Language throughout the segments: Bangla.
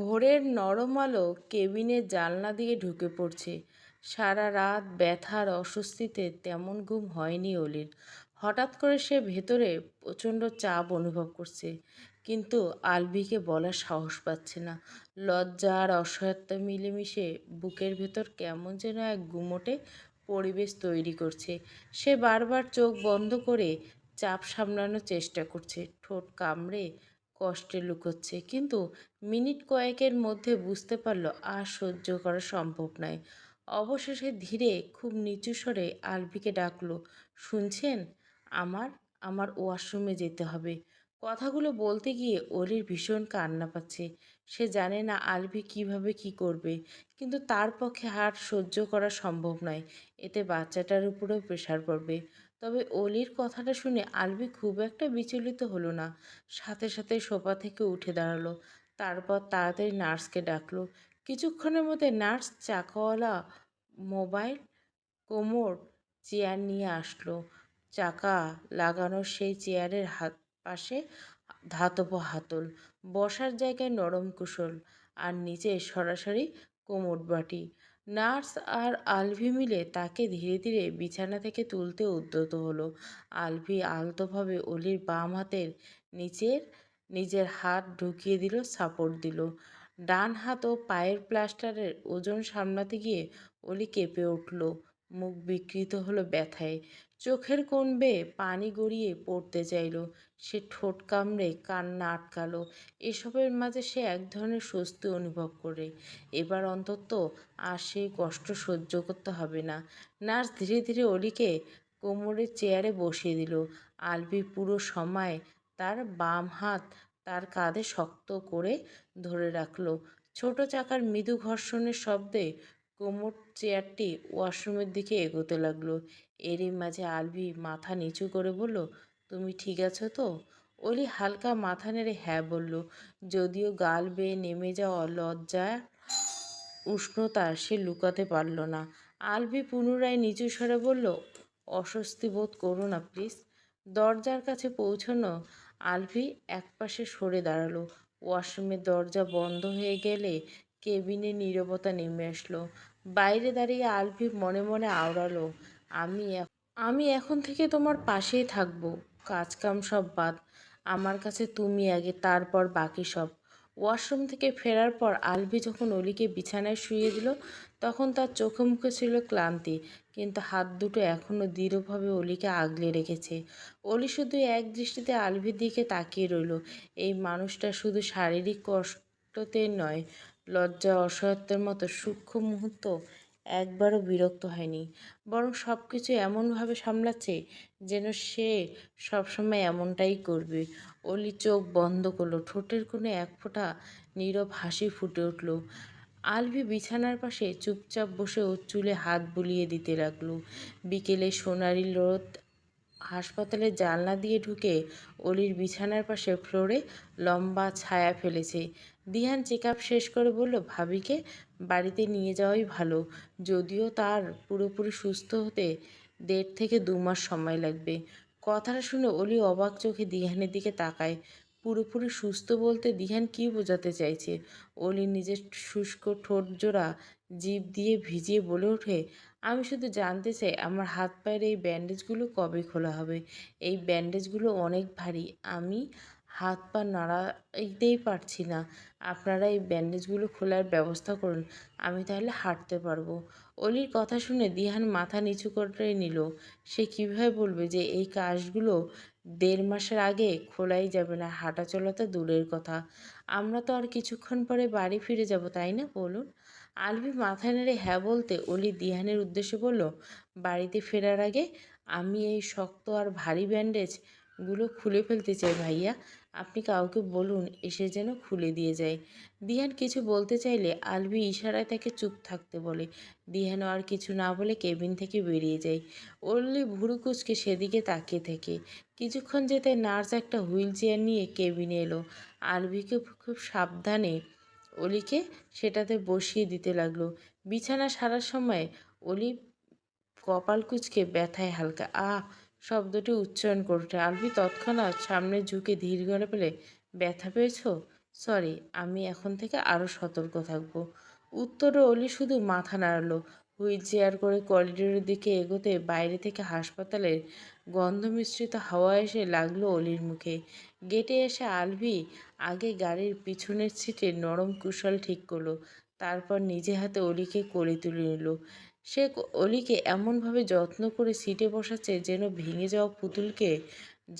ভোরের নরম আলো কেবিনের জানলা দিয়ে ঢুকে পড়ছে। সারা রাত ব্যথার অস্বস্তিতে তেমন ঘুম হয়নি অলির। হঠাৎ করে সে ভেতরে প্রচণ্ড চাপ অনুভব করছে, কিন্তু আলভিকে বলার সাহস পাচ্ছে না। লজ্জা আর অসহায়ত্ব মিলেমিশে বুকের ভেতর কেমন যেন এক গুমোটে পরিবেশ তৈরি করছে। সে বারবার চোখ বন্ধ করে চাপ সামলানোর চেষ্টা করছে। ঠোঁট কামড়ে কষ্টে লুকোচ্ছে। কিন্তু মিনিট কয়েকের মধ্যে বুঝতে পারল আর সহ্য করা সম্ভব নয়। অবশেষে ধীরে খুব নিচু স্বরে আলভিকে ডাকলো, শুনছেন? আমার আমার ওয়াশরুমে যেতে হবে। কথাগুলো বলতে গিয়ে অলির ভীষণ কান্না পাচ্ছে। সে জানে না আলভি কীভাবে কি করবে, কিন্তু তার পক্ষে হার সহ্য করা সম্ভব নয়। এতে বাচ্চাটার উপরেও প্রেশার পড়বে। তবে অলির কথাটা শুনে আলবি খুব একটা বিচলিত হলো না। সাথে সাথে সোফা থেকে উঠে দাঁড়াল। তারপর তাড়াতাড়ি নার্সকে ডাকলো। কিছুক্ষণের মধ্যে নার্স, চাকাওয়ালা মোবাইল, কোমর, চেয়ার নিয়ে আসলো। চাকা লাগানো সেই চেয়ারের হাত পাশে ধাতব হাতল। বসার জায়গায় নরম কুশল। আর নিচে সরাসরি কোমর বাটি। নার্স আর আলভি মিলে তাকে ধীরে ধীরে বিছানা থেকে তুলতে উদ্যত হলো। আলভি আলতোভাবে অলির বাম হাতের নিচের, নিজের হাত ঢুকিয়ে দিল, সাপোর্ট দিল। ডান হাত ও পায়ের প্লাস্টারের ওজন সামলাতে গিয়ে অলি কেঁপে উঠল। মুখ বিকৃত হলো ব্যথায়। চোখের কোণ বেয়ে পানি গড়িয়ে পড়তে চাইল। সে ঠোঁট কামড়ে কান্না আটকালো। এসবের মাঝে সে এক ধরনের স্বস্তি অনুভব করে। এবার অন্তত আর সেই কষ্ট সহ্য করতে হবে না। নার্স ধীরে ধীরে অলিকে কোমরের চেয়ারে বসিয়ে দিল। আলবি পুরো সময় তার বাম হাত তার কাঁধে শক্ত করে ধরে রাখল। ছোট চাকার মৃদু ঘর্ষণের শব্দে কোমর চেয়ারটি ওয়াশরুমের দিকে এগোতে লাগল। এরই মাঝে আলভি মাথা নিচু করে বলল, তুমি ঠিক আছো তো? অলি হালকা মাথা নেড়ে হ্যাঁ বলল। যদিও গাল বেয়ে নেমে যাওয়া লজ্জা উষ্ণতা সে লুকাতে পারল না। আলভি পুনরায় নিচু স্বরে বলল, অস্বস্তি বোধ করো না, প্লিজ। দরজার কাছে পৌঁছানো আলভি একপাশে সরে দাঁড়াল। ওয়াশরুমের দরজা বন্ধ হয়ে গেলে কেবিনে নীরবতা নেমে আসলো। বাইরে দাঁড়িয়ে আলভি মনে মনে আওড়ালো, আমি আমি এখন থেকে তোমার পাশেই থাকব। কাজকাম সব বাদ। আমার কাছে তুমি আগে, তারপর বাকি সব। ওয়াশরুম থেকে ফেরার পর আলভি যখন অলিকে বিছানায় শুয়ে দিল, তখন তার চোখে মুখে ছিল ক্লান্তি, কিন্তু হাত দুটো এখনও দৃঢ়ভাবে অলিকে আগলে রেখেছে। অলি শুধু এক দৃষ্টিতে আলভির দিকে তাকিয়ে রইল। এই মানুষটা শুধু শারীরিক কষ্টতে নয় লজ্জা, অসহায়ত্বের মতো সূক্ষ্ম মুহূর্ত একবারও বিরক্ত হয়নি। বরং সব কিছু এমনভাবে সামলাচ্ছে যেন সে সবসময় এমনটাই করবে। অলি চোখ বন্ধ করল। ঠোঁটের কোণে এক ফোঁটা নীরব হাসি ফুটে উঠল। আলভি বিছানার পাশে চুপচাপ বসে ওর চুলে হাত বুলিয়ে দিতে লাগল। বিকেলে সোনারি রোদ হাসপাতালের জানলা দিয়ে ঢুকে অলির বিছানার পাশে ফ্লোরে লম্বা ছায়া ফেলেছে। দিহান চেক আপ শেষ করে বলল, ভাবিকে বাড়িতে নিয়ে যাওয়াই ভালো। যদিও তার পুরোপুরি সুস্থ হতে দেড় থেকে দু মাস সময় লাগবে। কথাটা শুনে অলি অবাক চোখে দিহানের দিকে তাকায়। পুরোপুরি সুস্থ বলতে দিহান কি বোঝাতে চাইছে? অলি নিজের শুষ্ক ঠোঁট জোড়া জিভ দিয়ে ভিজিয়ে বলে ওঠে, আমি শুধু জানতে চাই আমার হাত পায়ের এই ব্যান্ডেজগুলো কবে খোলা হবে? এই ব্যান্ডেজগুলো অনেক ভারী। আমি হাত পা নাড়াইতেই পারছি না। আপনারা এই ব্যান্ডেজগুলো খোলার ব্যবস্থা করুন, আমি তাহলে হাঁটতে পারব। অলির কথা শুনে দিহান মাথা নিচু করে নিল। সে কীভাবে বলবে যে এই কাজগুলো দেড় মাসের আগে খোলাই যাবে না, হাঁটা চলা তো দূরের কথা। আমরা তো আর কিছুক্ষণ পরে বাড়ি ফিরে যাব, তাই না বলুন? আলভি মাথা নেড়ে হ্যাঁ বলতে অলি দিহানের উদ্দেশ্যে বলল, বাড়িতে ফেরার আগে আমি এই শক্ত আর ভারী ব্যান্ডেজগুলো খুলে ফেলতে চাই ভাইয়া। আপনি কাউকে বলুন, এসে যেন খুলে দিয়ে যায়। দিহান কিছু বলতে চাইলে আলবি ইশারায় তাকে চুপ থাকতে বলে। দিহানও আর কিছু না বলে কেবিন থেকে বেরিয়ে যায়। অল্লি ভুরু কুচকে সেদিকে তাকিয়ে থাকে। কিছুক্ষণ যেতে নার্স একটা হুইল চেয়ার নিয়ে কেবিনে এলো। আলবিকে খুব সাবধানে অলিকে সেটাতে বসিয়ে দিতে লাগল। বিছানা সারার সময় অলি কপাল কুচকে ব্যথায় হালকা, আহ শব্দটি উচ্চারণ করতে। আলভি তৎক্ষণাৎ সামনে ঝুঁকে ধীর গলে পেলে ব্যথা পেয়েছ? সরি, আমি এখন থেকে আরও সতর্ক থাকব। উত্তরে অলি শুধু মাথা নাড়ালো। হুইল চেয়ার করে করিডোরের দিকে এগোতে বাইরে থেকে হাসপাতালের গন্ধ মিশ্রিত হাওয়া এসে লাগল অলির মুখে। গেটে এসে আলভি আগে গাড়ির পিছনের সিটে নরম কুশল ঠিক করল, তারপর নিজে হাতে অলিকে কোলে তুলে নিল। সে অলিকে এমনভাবে যত্ন করে সিটে বসাচ্ছে যেন ভেঙে যাওয়া পুতুলকে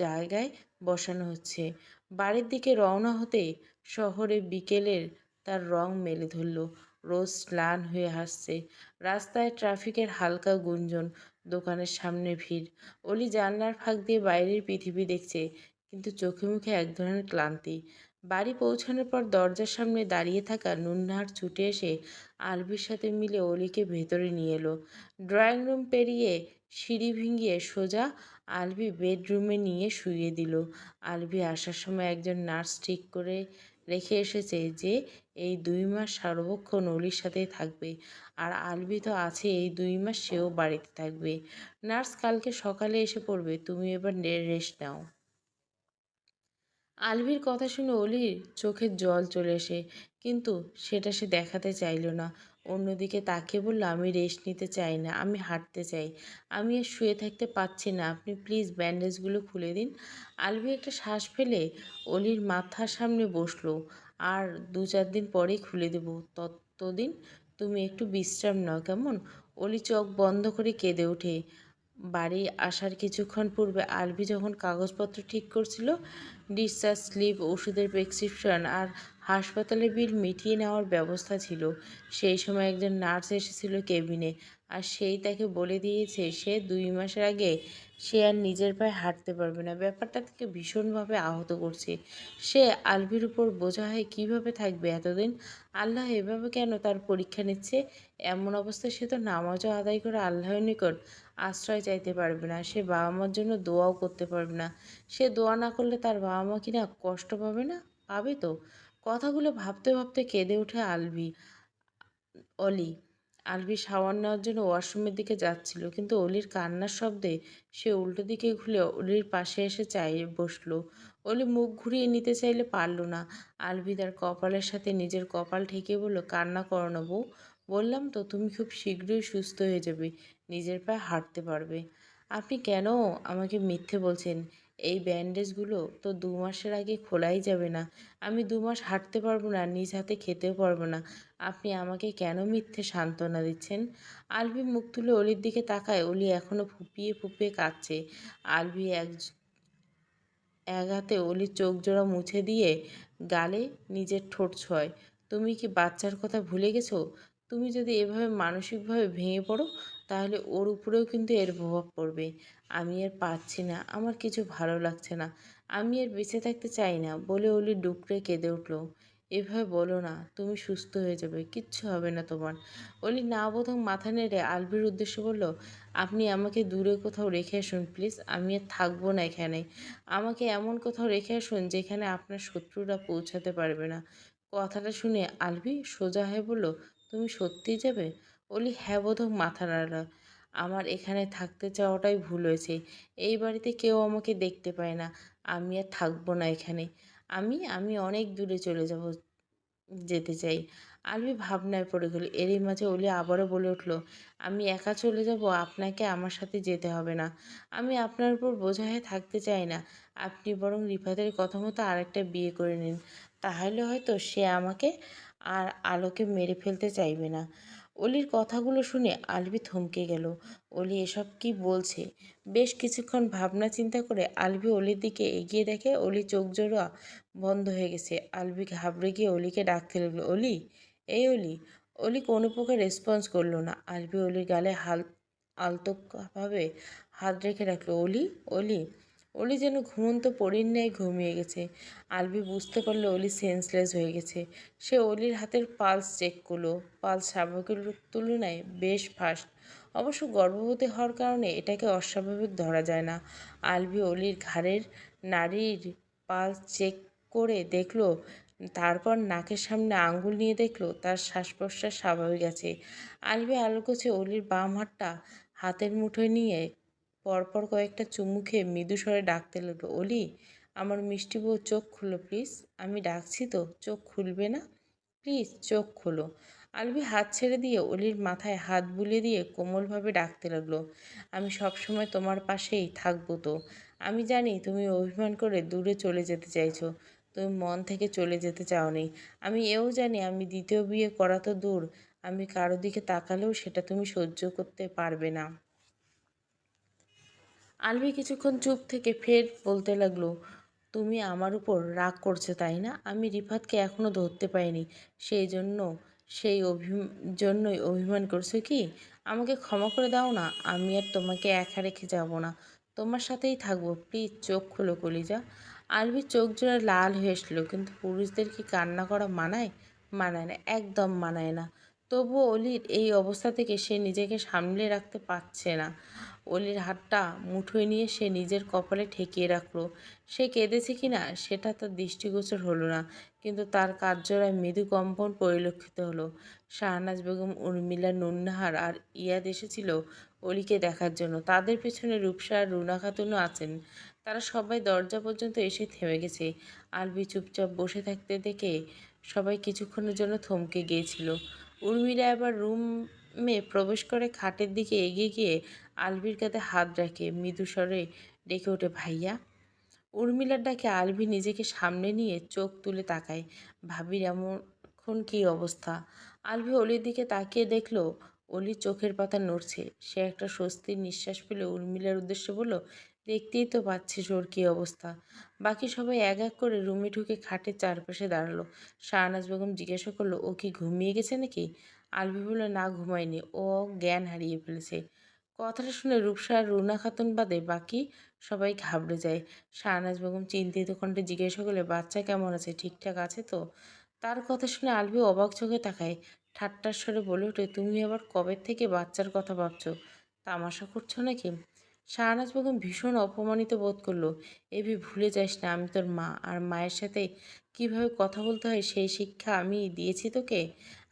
জায়গায় বসানো হচ্ছে। বাড়ির দিকে রওনা হতে শহরে বিকেলের তার রং মেলে ধরল। রোজ স্নান হয়ে হাসছে রাস্তায় ট্রাফিকের হালকা গুঞ্জন, দোকানের সামনে ভিড়। অলি জানলার ফাঁক দিয়ে বাইরের পৃথিবী দেখছে, কিন্তু চোখে মুখে এক ধরনের ক্লান্তি। বাড়ি পৌঁছানোর পর দরজার সামনে দাঁড়িয়ে থাকা নুন্নাহার ছুটে এসে আলভির সাথে মিলে অলিকে ভেতরে নিয়ে এলো। ড্রয়িং রুম পেরিয়ে সিঁড়ি ভেঙিয়ে সোজা আলভি বেডরুমে নিয়ে শুইয়ে দিল। আলভি আসার সময় একজন নার্স ঠিক করে রেখে এসেছে যে, এই দুই মাস সর্বক্ষণ অলির সাথেই থাকবে। আর আলভি তো আছে, এই দুই মাস সেও বাড়িতে থাকবে। নার্স কালকে সকালে এসে পড়বে, তুমি এবার রেস্ট নাও। আলভির কথা শুনে অলির চোখের জল চলে এসে, কিন্তু সেটা সে দেখাতে চাইল না। অন্যদিকে তাকে বলল, আমি রেস্ট নিতে চাই না, আমি হাঁটতে চাই। আমি আর শুয়ে থাকতে পারছি না, আপনি প্লিজ ব্যান্ডেজগুলো খুলে দিন। আলভি একটা শ্বাস ফেলে অলির মাথার সামনে বসল, আর দু চার দিন পরেই খুলে দেব। ততদিন তুমি একটু বিশ্রাম নাও, কেমন? অলি চোখ বন্ধ করে কেঁদে ওঠে। বাড়ি আসার কিছুক্ষণ পূর্বে আলভি যখন কাগজপত্র ঠিক করছিল ডিসচার্জ স্লিপ ওষুধের প্রেসক্রিপশন আর হাসপাতালের বিল মিটিয়ে নেওয়ার ব্যবস্থা ছিল, সেই সময় একজন নার্স এসেছিল কেবিনে আর সেই তাকে বলে দিয়েছে, সে দুই মাসের আগে সে আর নিজের পায়ে হাঁটতে পারবে না। ব্যাপারটা তাকে ভীষণভাবে আহত করছে। সে আলভির উপর বোঝা হয়ে, কীভাবে থাকবে এতদিন? আল্লাহ এভাবে কেন তার পরীক্ষা নিচ্ছে? এমন অবস্থায় সে তো নামাজও আদায় করে আল্লাহর নিকট। আশ্রয় চাইতে পারবে না। সে বাবা মার জন্য দোয়াও করতে পারবে না। সে দোয়া না করলে তার বাবা মা কি না কষ্ট পাবে না? পাবে তো। কথাগুলো ভাবতে ভাবতে কেঁদে ওঠে আলভি। অলি, আলভি শাওয়ার নেওয়ার জন্য ওয়াশরুমের দিকে যাচ্ছিল, কিন্তু অলির কান্নার শব্দে সে উল্টো দিকে ঘুরে অলির পাশে এসে চাই বসল। অলি মুখ ঘুরিয়ে নিতে চাইলে পারল না। আলভি তার কপালের সাথে নিজের কপাল ঠেকে বলল, কান্না করো না বউ। বললাম তো, তুমি খুব শীঘ্রই সুস্থ হয়ে যাবে। নিজের পায়ে হাঁটতে পারবে। আপনি কেন আমাকে মিথ্যে বলছেন? এই ব্যান্ডেজগুলো তো দু মাসের আগে খোলাই যাবে না। আমি দু মাস হাঁটতে পারব না, নিজ হাতে খেতেও পারব না। আপনি আমাকে কেন মিথ্যে সান্ত্বনা দিচ্ছেন? আলভি মুখ তুলে অলির দিকে তাকায়। অলি এখনও ফুপিয়ে ফুপিয়ে কাঁদছে। আলভি এক এক হাতে অলির চোখ জোড়া মুছে দিয়ে গালে নিজের ঠোঁট ছোঁয়। তুমি কি বাচ্চার কথা ভুলে গেছো? তুমি যদি এভাবে মানসিকভাবে ভেঙে পড়ো তাহলে ওর উপরেও কিন্তু এর প্রভাব পড়বে। আমি আর পাচ্ছি না। আমার কিছু ভালো লাগছে না। আমি আর বেঁচে থাকতে চাই না বলে অলি ডুকরে কেঁদে উঠল। এভাবে বলো না, তুমি সুস্থ হয়ে যাবে। কিচ্ছু হবে না তোমার। অলি না বোধক মাথা নেড়ে আলভির উদ্দেশ্যে বলল, আপনি আমাকে দূরে কোথাও রেখে আসুন, প্লিজ। আমি আর থাকব না এখানে। আমাকে এমন কোথাও রেখে আসুন যেখানে আপনার শত্রুরা পৌঁছাতে পারবে না। কথাটা শুনে আলভি সোজা হয়ে বলল, তুমি সত্যিই যাবে? অলি হ্যাঁ বোধক মাথা নাড়া আমার এখানে থাকতে চাওয়াটাই ভুল হয়েছে। এই বাড়িতে কেউ আমাকে দেখতে পায় না। আমি আর থাকব না এখানে। আমি আমি অনেক দূরে চলে যাব, যেতে চাই। আলভি ভাবনায় পড়ে গেল। এরই মাঝে অলি আবারও বলে উঠল, আমি একা চলে যাব, আপনাকে আমার সাথে যেতে হবে না। আমি আপনার উপর বোঝা হয়ে থাকতে চাই না। আপনি বরং রিফাতের কথা মতো আরেকটা বিয়ে করে নিন। তাহলে হয়তো সে আমাকে আর আলোকে মেরে ফেলতে চাইবে না। অলির কথাগুলো শুনে আলভি থমকে গেল। অলি এসব কি বলছে? বেশ কিছুক্ষণ ভাবনা চিন্তা করে আলভি অলির দিকে এগিয়ে দেখে অলি চোখ জোড়া বন্ধ হয়ে গেছে। আলভি ঘাবড়ে গিয়ে অলিকে ডাকতে লাগল, অলি, এই অলি। অলি কোনো প্রকার রেসপন্স করল না। আলভি অলির গালে হাল আলতোভাবে হাত রেখে রাখল, অলি অলি অলি যেন ঘুমন্ত পরীর ন্যায় ঘুমিয়ে গেছে। আলবি বুঝতে পারলে অলি সেন্সলেস হয়ে গেছে। সে অলির হাতের পালস চেক করল। পালস স্বাভাবিকের তুলনায় বেশ ফাস্ট অবশ্য গর্ভবতী হওয়ার কারণে এটাকে অস্বাভাবিক ধরা যায় না। আলবি অলির ঘাড়ের নারীর পালস চেক করে দেখল, তারপর নাকের সামনে আঙ্গুল নিয়ে দেখল, তার শ্বাস প্রশ্বাস স্বাভাবিক আছে। আলভি আলগোছে অলির বাম হাতটা হাতের মুঠোয় নিয়ে পরপর কয়েকটা চুমু খেয়ে মৃদু স্বরে ডাকতে লাগল, অলি, আমার মিষ্টি বউ চোখ খুলো প্লিজ। আমি ডাকছি তো, চোখ খুলবে না? প্লিজ, চোখ খোলো। আলবি হাত ছেড়ে দিয়ে অলির মাথায় হাত বুলিয়ে দিয়ে কোমলভাবে ডাকতে লাগল, আমি সবসময় তোমার পাশেই থাকব তো। আমি জানি তুমি অভিমান করে দূরে চলে যেতে চাইছো, তুমি মন থেকে চলে যেতে চাওনি। আমি এও জানি আমি দ্বিতীয় বিয়ে করা তো দূর। আমি কারও দিকে তাকালেও সেটা তুমি সহ্য করতে পারবে না। আলবি কিছুক্ষণ চুপ থেকে ফের বলতে লাগল, তুমি আমার উপর রাগ করছ, তাই না? আমি রিফাতকে এখনও ধরতে পাইনি সেই জন্য, সেই অভি জন্যই অভিমান করছ কি? আমাকে ক্ষমা করে দাও না, আমি আর তোমাকে একা রেখে যাব না। তোমার সাথেই থাকব, প্লিজ চোখ খুলো কলিজা। আলবির চোখ জোড়া লাল হয়ে এসলো, কিন্তু পুরুষদের কি কান্না করা মানায়? মানায় না, একদম মানায় না। তবুও অলির এই অবস্থা থেকে সে নিজেকে সামলে রাখতে পারছে না। অলির হাতটা মুঠোয় নিয়ে সে নিজের কপালে ঠেকিয়ে রাখল। সে কেঁদেছে কিনা সেটা তার দৃষ্টিগোচর হলো না, কিন্তু তার কার্যরায় মৃদু কম্পন পরিলক্ষিত হলো। শাহনাজ বেগম, উর্মিলা, নুন্নাহার আর ইয়াদ এসেছিল অলিকে দেখার জন্য। তাদের পেছনে রূপসা আর রুনা খাতুনও আছেন। তারা সবাই দরজা পর্যন্ত এসে থেমে গেছে। আলবি চুপচাপ বসে থাকতে দেখে সবাই কিছুক্ষণের জন্য থমকে গিয়েছিল। উর্মিলা এবার রুমে প্রবেশ করে খাটের দিকে এগিয়ে গিয়ে আলভির কাঁধে হাত রাখে। মৃদু স্বরে ডেকে ওঠে, ভাইয়া। উর্মিলার ডাকে আলভি নিজেকে সামনে নিয়ে চোখ তুলে তাকায়। ভাবির এমন কী অবস্থা? আলভি অলির দিকে তাকিয়ে দেখল, অলির চোখের পাতা নড়ছে। সে একটা স্বস্তির নিঃশ্বাস ফেলে উর্মিলার উদ্দেশ্যে বলল, দেখতেই তো পাচ্ছিস ওর কী অবস্থা। বাকি সবাই এক এক করে রুমে ঢুকে খাটের চারপাশে দাঁড়াল। শাহনাজ বেগম জিজ্ঞাসা করল, ও কি ঘুমিয়ে গেছে নাকি? আলভি বলল না ঘুমায়নি। ও জ্ঞান হারিয়ে ফেলেছে। কথাটা শুনে রূপসা আর রুনা খাতুন বাদে বাকি সবাই ঘাবড়ে যায়। শাহনাজ বেগম চিন্তিত কণ্ঠে জিজ্ঞাসা করলে, বাচ্চা কেমন আছে? ঠিকঠাক আছে তো? তার কথা শুনে আলবি অবাক চোখে তাকায়। ঠাট্টার স্বরে বলে ওঠে, তুমি আবার কবে থেকে বাচ্চার কথা ভাবছ? তামাশা করছ নাকি? শাহনাজ বেগম ভীষণ অপমানিত বোধ করল। এবি, ভুলে যাস না, আমি তোর মা, আর মায়ের সাথে কীভাবে কথা বলতে হয় সেই শিক্ষা আমি দিয়েছি তোকে?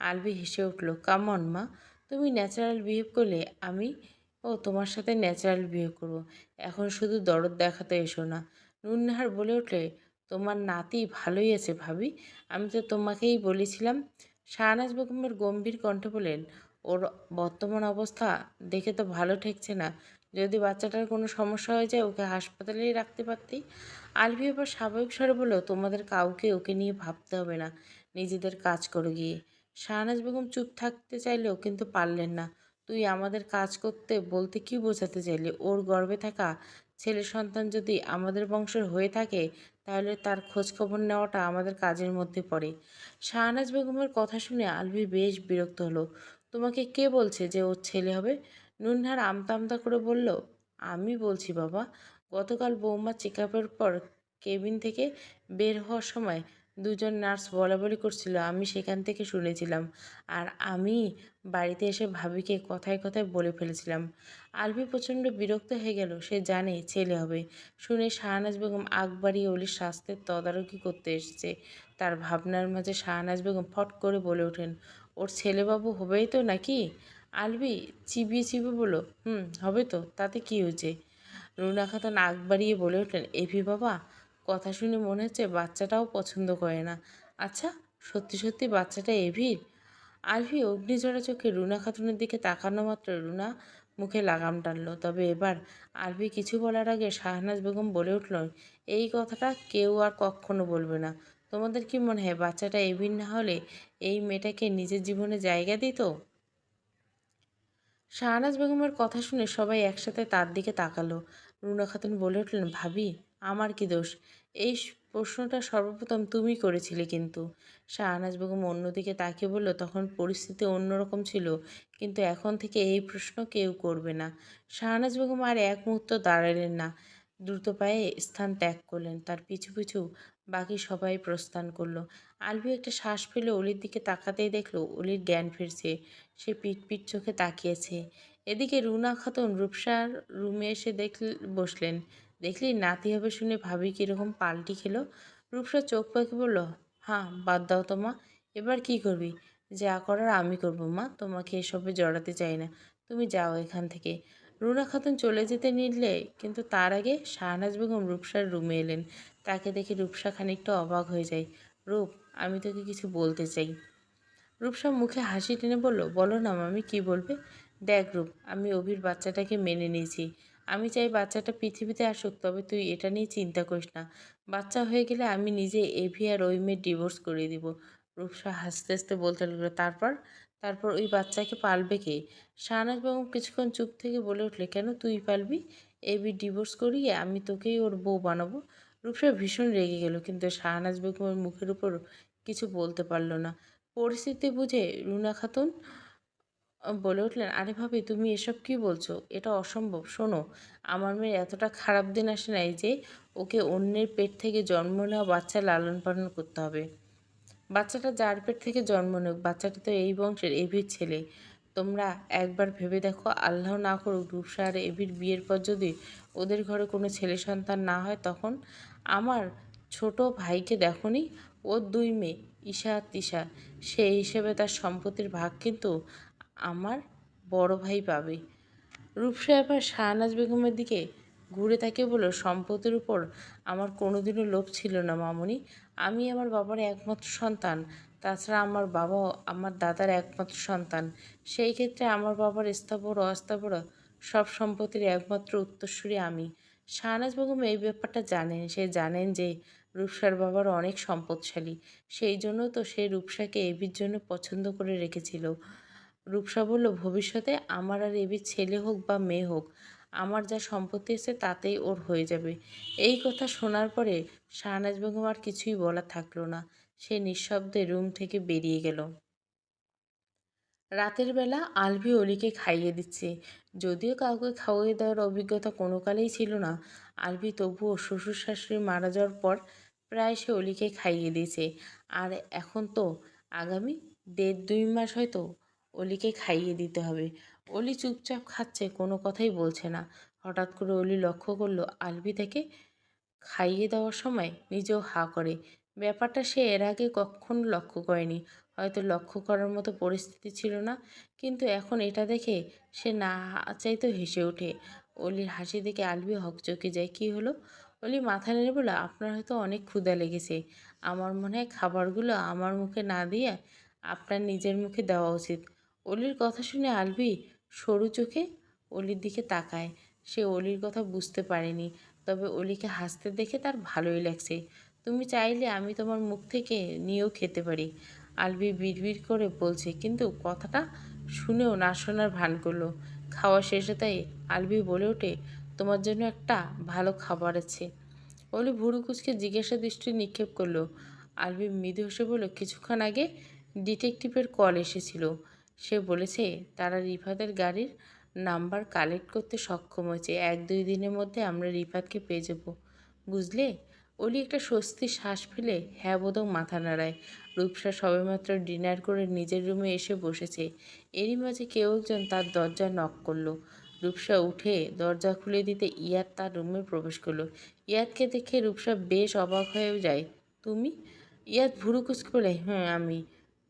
আলবি হেসে উঠল কামন মা, তুমি ন্যাচারাল বিহেভ করলে আমি ও তোমার সাথে ন্যাচারাল বিহেভ করব। এখন শুধু দরদ দেখাতে এসো না। নুনহার বলে উঠলে, তোমার নাতি ভালোই আছে ভাবি, আমি তো তোমাকেই বলেছিলাম। শাহনাজ বেগমের গম্ভীর কণ্ঠে বলেন ওর বর্তমান অবস্থা দেখে তো ভালো ঠেকছে না। যদি বাচ্চাটার কোনো সমস্যা হয়ে যায় ওকে হাসপাতালেই রাখতে পারতি। আলভি এবার স্বাভাবিক স্বরে বলল, তোমাদের কাউকে ওকে নিয়ে ভাবতে হবে না, নিজেদের কাজ করে গিয়ে। শাহনাজ বেগম চুপ থাকতে চাইলেও কিন্তু পারলেন না। তুই আমাদের কাজ করতে বলতে কি বোঝাতে চাইলি? ওর গর্বে থাকা ছেলে সন্তান যদি আমাদের বংশের হয়ে থাকে, তাহলে তার খোঁজখবর নেওয়াটা আমাদের কাজের মধ্যে পড়ে। শাহনাজ বেগমের কথা শুনে আলভি বেশ বিরক্ত হলো। তোমাকে কে বলছে যে ওর ছেলে হবে? নুনহার আমতা আমতা করে বলল, আমি বলছি বাবা, গতকাল বৌমা চেক আপের পর কেবিন থেকে বের হওয়ার সময় দুজন নার্স বলা বলি করছিল, আমি সেখান থেকে শুনেছিলাম। আর আমি বাড়িতে এসে ভাবিকে কথায় কথায় বলে ফেলেছিলাম। আলভি প্রচণ্ড বিরক্ত হয়ে গেল, সে জানে ছেলে হবে। শুনে শাহনাজ বেগম বাড়িয়ে অলির স্বাস্থ্যের তদারকি করতে এসেছে। তার ভাবনার মাঝে শাহনাজ বেগম ফট করে বলে ওঠেন, ওর ছেলেবাবু হবেই তো নাকি? আলবি চিবিয়ে চিবিয়ে বলো হুম, হবে তো, তাতে কি হয়েছে? রুনা খাতুন আগ বাড়িয়ে বলে ওঠেন এভি বাবা, কথা শুনে মনে হচ্ছে বাচ্চাটাও পছন্দ করে না। আচ্ছা সত্যি সত্যি বাচ্চাটা এভির? আলভি অগ্নিঝরা চোখে রুনা খাতুনের দিকে তাকানো মাত্র রুনা মুখে লাগাম টানলো। তবে এবার আলভি কিছু বলার আগে শাহনাজ বেগম বলে উঠল, এই কথাটা কেউ আর কখনো বলবে না। তোমাদের কি মনে হয় বাচ্চাটা এভির না হলে এই মেয়েটাকে নিজের জীবনে জায়গা দিত? শাহনাজ বেগমের কথা শুনে সবাই একসাথে তার দিকে তাকালো। রুনা খাতুন বলে উঠলেন, ভাবি, আমার কি দোষ? এই প্রশ্নটা সর্বপ্রথম তুমি করেছিলে কিন্তু। শাহনাজ বেগম অন্যদিকে তাকিয়ে বলল, তখন পরিস্থিতি অন্যরকম ছিল, কিন্তু এখন থেকে এই প্রশ্ন কেউ করবে না। শাহনাজ বেগম আর এক মুহূর্ত দাঁড়ালেন না, দ্রুত পায়ে স্থান ত্যাগ করলেন। তার পিছু পিছু বাকি সবাই প্রস্থান করল। আলভি একটা শ্বাস ফেলে অলির দিকে তাকাতেই দেখল, অলির জ্ঞান ফিরছে। সে পিট পিট চোখে তাকিয়েছে। এদিকে রুনা খাতুন রূপসার রুমে এসে দেখল, বসলেন। দেখলি নাতি হবে শুনে ভাবি কীরকম পাল্টি খেলো। রূপসা চোখ পাখি বলল হ্যাঁ বাদ দাও তো মা, এবার কি করবি? যা করার আমি করব মা, তোমাকে এসবে জড়াতে চাই না। তুমি যাও এখান থেকে। রুনা খাতুন চলে যেতে নিলে, কিন্তু তার আগে শাহনাজ বেগম রূপসার রুমে এলেন। তাকে দেখে রূপসা খানিকটা অবাক হয়ে যায়। রূপ, আমি তোকে কিছু বলতে চাই। রূপসা মুখে হাসি টেনে বলল, বলো না মামি, কি বলবে? দেখ রূপ, আমি অভির বাচ্চাটাকে মেনে নিয়েছি। আমি চাই বাচ্চাটা পৃথিবীতে আসুক, তবে তুই এটা নিয়ে চিন্তা করিস না। বাচ্চা হয়ে গেলে আমি নিজে এভি আর ওই মেয়ের ডিভোর্স করিয়ে দিব। রূপসা হাসতে হাসতে বলতে লাগল, তারপর? তারপর ওই বাচ্চাকে পালবে কে? শাহনাজ বেগম কিছুক্ষণ চুপ থেকে বলে উঠলে, কেন তুই পালবি? এবি ডিভোর্স করিয়ে আমি তোকেই ওর বউ বানাবো। রূপসা ভীষণ রেগে গেল, কিন্তু শাহনাজ বেগমের মুখের উপর কিছু বলতে পারল না। পরিস্থিতি বুঝে রুনা খাতুন বলে উঠলেন, আরে ভাবি, তুমি এসব কি বলছো? এটা অসম্ভব। শোনো, আমার মেয়ের এতটা খারাপ দিন আসে নাই যে ওকে অন্যের পেট থেকে জন্ম নেওয়া বাচ্চা লালন পালন করতে হবে। বাচ্চাটা যার পেট থেকে জন্ম নেক, বাচ্চাটা তো এই বংশের এভির ছেলে। তোমরা একবার ভেবে দেখো, আল্লাহ না করুক রূপসা আর এভির বিয়ের পর যদি ওদের ঘরে কোনো ছেলে সন্তান না হয়, তখন আমার ছোট ভাইকে দেখনি ওর দুই মেয়ে, ঈশা আর তিশা। সেই হিসেবে তার সম্পত্তির ভাগ কিন্তু আমার বড় ভাই পাবে। রূপসা এবার শাহনাজ বেগমের দিকে ঘুরে তাকে বলল, সম্পত্তির উপর আমার কোনোদিনও লোভ ছিল না মামনি। আমি আমার বাবার একমাত্র সন্তান। তাছাড়া আমার বাবা আমার দাদার একমাত্র সন্তান। সেই ক্ষেত্রে আমার বাবার স্থাবর, অস্থাবর সব সম্পত্তির একমাত্র উত্তরসূরি আমি। শাহনাজ বেগম এই ব্যাপারটা জানেন। সে জানেন যে রূপসার বাবার অনেক সম্পদশালী। সেই জন্য তো সে রূপসাকে এবির জন্য পছন্দ করে রেখেছিল। রূপসা বলল, ভবিষ্যতে আমার আর এবির ছেলে হোক বা মেয়ে হোক, আমার যা সম্পত্তি আছে তাতেই ওর হয়ে যাবে। এই কথা শোনার পরে শাহনাজ বেগম আর কিছুই বলা থাকল না। সে নিঃশব্দে রুম থেকে বেরিয়ে গেল। রাতের বেলা আলভি অলিকে খাইয়ে দিচ্ছে। যদিও কাউকে খাওয়িয়ে দেওয়ার অভিজ্ঞতা কোনো কালেই ছিল না, আলভি তবুও শ্বশুর শাশুড়ি মারা যাওয়ার পর প্রায় সে অলিকে খাইয়ে দিয়েছে। আর এখন তো আগামী দেড় দুই মাস হয়তো অলিকে খাইয়ে দিতে হবে। অলি চুপচাপ খাচ্ছে, কোনো কথাই বলছে না। হঠাৎ করে অলি লক্ষ্য করল আলভি থেকে খাইয়ে দেওয়ার সময় নিজেও হা করে। ব্যাপারটা সে এর আগে কখনো লক্ষ্য করেনি। হয়তো লক্ষ্য করার মতো পরিস্থিতি ছিল না, কিন্তু এখন এটা দেখে সে না চাইতেও হেসে ওঠে। অলির হাসি দেখে আলবি হকচকে যায়, কি হলো? অলি মাথা নেড়ে বলে, আপনার হয়তো অনেক ক্ষুধা লেগেছে। আমার মনে হয় খাবারগুলো আমার মুখে না দিয়ে আপনার নিজের মুখে দেওয়া উচিত। অলির কথা শুনে আলবি সরু চোখে অলির দিকে তাকায়। সে অলির কথা বুঝতে পারেনি, তবে অলিকে হাসতে দেখে তার ভালোই লাগছে। তুমি চাইলে আমি তোমার মুখ থেকে নিয়েও খেতে পারি। আলবি বিড়বিড় করে বলছে, কিন্তু কথাটা শুনেও না শোনার ভান করল। খাওয়া শেষে তাই আলবি বলে ওঠে, তোমার জন্য একটা ভালো খাবার আছে। অলি ভুরু কুচকে জিজ্ঞাসা দৃষ্টি নিক্ষেপ করল। আলবি মৃদু হেসে বলল, কিছুক্ষণ আগে ডিটেকটিভের কল এসেছিল। সে বলেছে তারা রিফাতের গাড়ির নাম্বার কালেক্ট করতে সক্ষম হয়েছে। এক দুই দিনের মধ্যে আমরা রিফাতকে পেয়ে যাব। বুঝলে? অলি একটা স্বস্তির শ্বাস ফেলে হ্যাঁ বোধক মাথা নাড়ায়। রূপসা সবেমাত্র ডিনার করে নিজের রুমে এসে বসেছে। এরই মাঝে কেউ একজন তার দরজা নক করল। রূপসা উঠে দরজা খুলে দিতে ইয়াদ তার রুমে প্রবেশ করল। ইয়াদকে দেখে রূপসা বেশ অবাক হয়ে যায়। তুমি? ইয়াদ ভুরু করে হ্যাঁ আমি।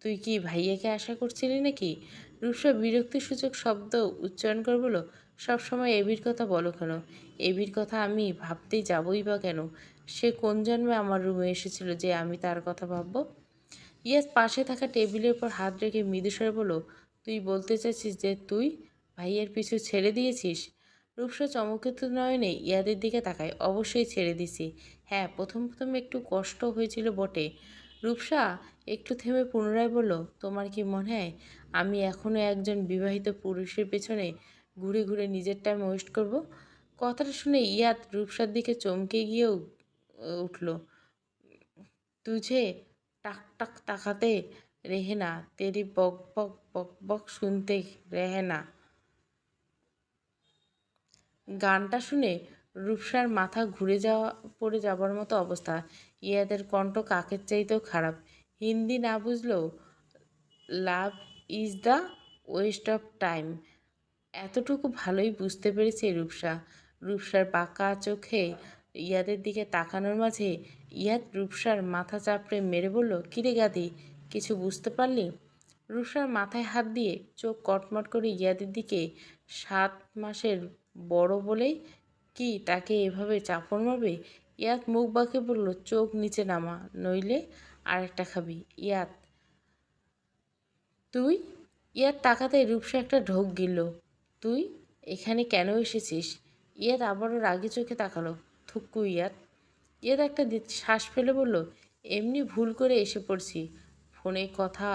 তুই কি ভাইয়াকে আশা করছিলি নাকি? রূপসা বিরক্তিসূচক শব্দ উচ্চারণ করে বলো সবসময় এবির কথা বলো কেন? এবির কথা আমি ভাবতেই যাবই বা কেন? সে কোন জন্মে আমার রুমে এসেছিল যে আমি তার কথা ভাববো? ইয়াস, পাশে থাকা টেবিলের উপর হাত রেখে মৃদুস্বরে বলো তুই বলতে চাইছিস যে তুই ভাইয়ের পিছু ছেড়ে দিয়েছিস? রূপসা চমকিত নয়নে ইয়াদের দিকে তাকায়, অবশ্যই ছেড়ে দিছি। হ্যাঁ প্রথম প্রথম একটু কষ্ট হয়েছিল বটে। রূপসা একটু থেমে পুনরায় বলল, তোমার কি মনে হয় আমি এখনও একজন বিবাহিত পুরুষের পেছনে ঘুরে ঘুরে নিজের টাইম ওয়েস্ট করব? কথাটা শুনে ইয়াদ রূপসার দিকে চমকে গিয়েও উঠল। তুঝে টাক টাক তাকাতে রেহে না, তেরি বক বক বক বক শুনতে রেহে না। গানটা শুনে রূপসার মাথা ঘুরে যাওয়া, পড়ে যাবার মতো অবস্থা। ইয়াদের কণ্ঠ কাকের চাইতেও খারাপ। হিন্দি না বুঝলেও love is the waste of time. এতটুকু ভালোই বুঝতে পেরেছে রূপসা। রূপসার পাকা চোখে ইয়াদের দিকে তাকানোর মাঝে ইয়াদ রূপসার মাথা চাপড়ে মেরে বলল, কিরে গাদি কিছু বুঝতে পারলি? রূপসার মাথায় হাত দিয়ে চোখ কটমট করে ইয়াদের দিকে সাত মাসের বড় বলেই, কি তাকে এভাবে চাপড় মারবে? ইয়াত মুখ বাঁকে বলল, চোখ নিচে নামা, নইলে আর একটা খাবি। ইয়াত তুই? ইয়াত তাকাতে রূপসা একটা ঢোক গিলল, তুই এখানে কেন এসেছিস? ইয়াত আবারও রাগে চোখে তাকালো থুক্কু ইয়ার। ইয়াত একটা শ্বাস ফেলে বলল, এমনি ভুল করে এসে পড়ছি। ফোনে কথা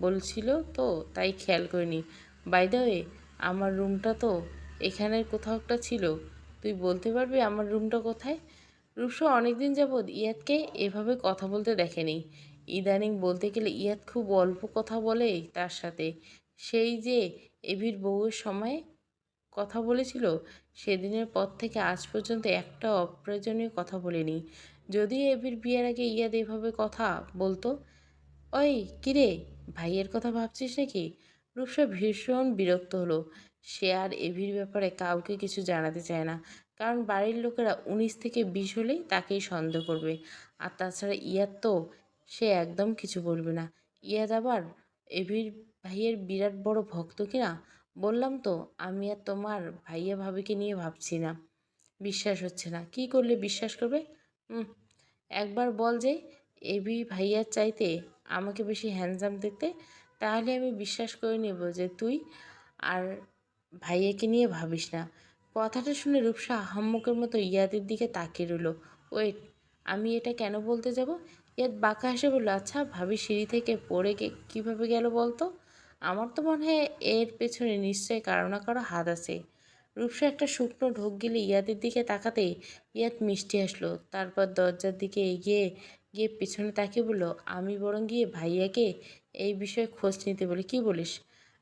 বলছিল তো, তাই খেয়াল করিনি। বাই দ্য ওয়ে, আমার রুমটা তো এখানের কোথাও একটা ছিল। তুই বলতে পারবি আমার রুমটা কোথায়? রূপসা অনেকদিন যাবৎ ইয়াদকে এভাবে কথা বলতে দেখেনি। ইদানিং বলতে গেলে ইয়াদ খুব অল্প কথা বলে তার সাথে। সেই যে এভির বউয়ের সময় কথা বলেছিল, সেদিনের পর থেকে আজ পর্যন্ত একটা অপ্রয়োজনীয় কথা বলেনি। যদি এভির বিয়ের আগে ইয়াদ এভাবে কথা বলতো? ওই, কিরে, ভাইয়ের কথা ভাবছিস নাকি? রূপসা ভীষণ বিরক্ত হলো। সে আর এভির ব্যাপারে কাউকে কিছু জানাতে চায় না, কারণ বাড়ির লোকেরা উনিশ থেকে বিশ হলেই তাকেই সন্দেহ করবে। আর তাছাড়া ইয়াদ তো, সে একদম কিছু বলবে না। ইয়াদ আবার এভির ভাইয়ের বিরাট বড় ভক্ত কিনা? বললাম তো, আমি আর তোমার ভাইয়া ভাবিকে নিয়ে ভাবছি না। বিশ্বাস হচ্ছে না। কি করলে বিশ্বাস করবে? একবার বল যে, এবি ভাইয়ার চাইতে আমাকে বেশি হ্যান্ডসাম দেখতে, তাহলে আমি বিশ্বাস করে নেব যে তুই আর ভাইয়াকে নিয়ে ভাবিস না। কথাটা শুনে রূপসা আহাম্মকের মতো ইয়াদের দিকে তাকিয়ে রইল। ওয়েট, আমি এটা কেন বলতে যাব? ইয়াদ বাঁকা হেসে বলল আচ্ছা ভাবি সিঁড়ি থেকে পড়ে গে কীভাবে গেল বলতো? আমার তো মনে হয় এর পেছনে নিশ্চয়ই কারও না কারও হাত আছে। রূপসা একটা শুকনো ঢোক গেলে ইয়াদের দিকে তাকাতে ইয়াদ মিষ্টি আসলো তারপর দরজার দিকে এগিয়ে গিয়ে পিছনে তাকিয়ে বলল, আমি বরং গিয়ে ভাইয়াকে এই বিষয়ে খোঁজ নিতে বলি, কি বলিস?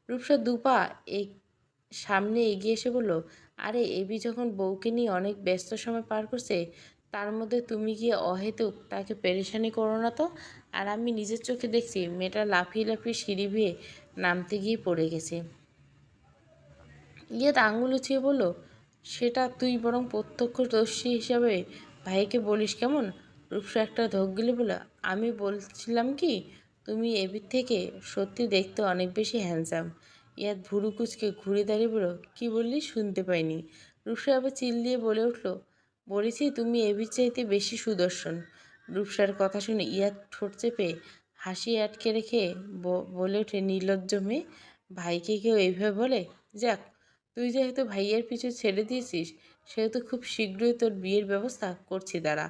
রূপসা দুপা এই সামনে এগিয়ে এসে বলল, আরে, এবি যখন বউকে নিয়ে অনেক ব্যস্ত সময় পার করছে, তার মধ্যে তুমি গিয়ে অহেতুক তাকে পেরেশানি করো না তো? আর আমি নিজের চোখে দেখছি মেয়েটা লাফিয়ে লাফিয়ে সিঁড়ি ভিয়ে নামতে গিয়ে পড়ে গেছে। ইয়ে আঙুল উঁচিয়ে বলল, সেটা তুই বরং প্রত্যক্ষদর্শী হিসাবে ভাইকে বলিস কেমন? রূপসা একটা ধোক গেলে বলল, আমি বলছিলাম কি, তুমি এবির থেকে সত্যি দেখতে অনেক বেশি হ্যান্ডসাম ইয়াদ ভুরু কুচকে ঘুরে দাঁড়িয়ে বলল, কী বললি? শুনতে পাইনি। রূপসা আবার চিল্লিয়ে বলে উঠল, বলেছি তুমি এবির চাইতে বেশি সুদর্শন। রূপসার কথা শুনে ইয়াদ ঠোঁট চেপে হাসি আটকে রেখে বলে ওঠে নির্লজ্জ মেয়ে। ভাইকে কেউ এইভাবে বলে, যাক, তুই যেহেতু ভাইয়ের পিছু ছেড়ে দিয়েছিস, সেহেতু খুব শীঘ্রই তোর বিয়ের ব্যবস্থা করছি, দাঁড়া।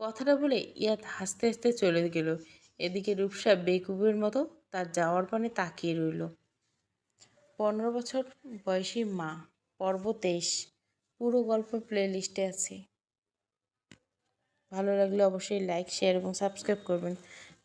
কথাটা বলে ইয়াত হাসতে হাসতে চলে গেল। এদিকে রূপসা বেকুবের মতো তার যাওয়ার পানে তাকিয়ে রইল। পনেরো বছর বয়সী মা, পর্ব তেইশ, পুরো গল্প প্লে লিস্টে আছে। ভালো লাগলে অবশ্যই লাইক শেয়ার এবং সাবস্ক্রাইব করবেন।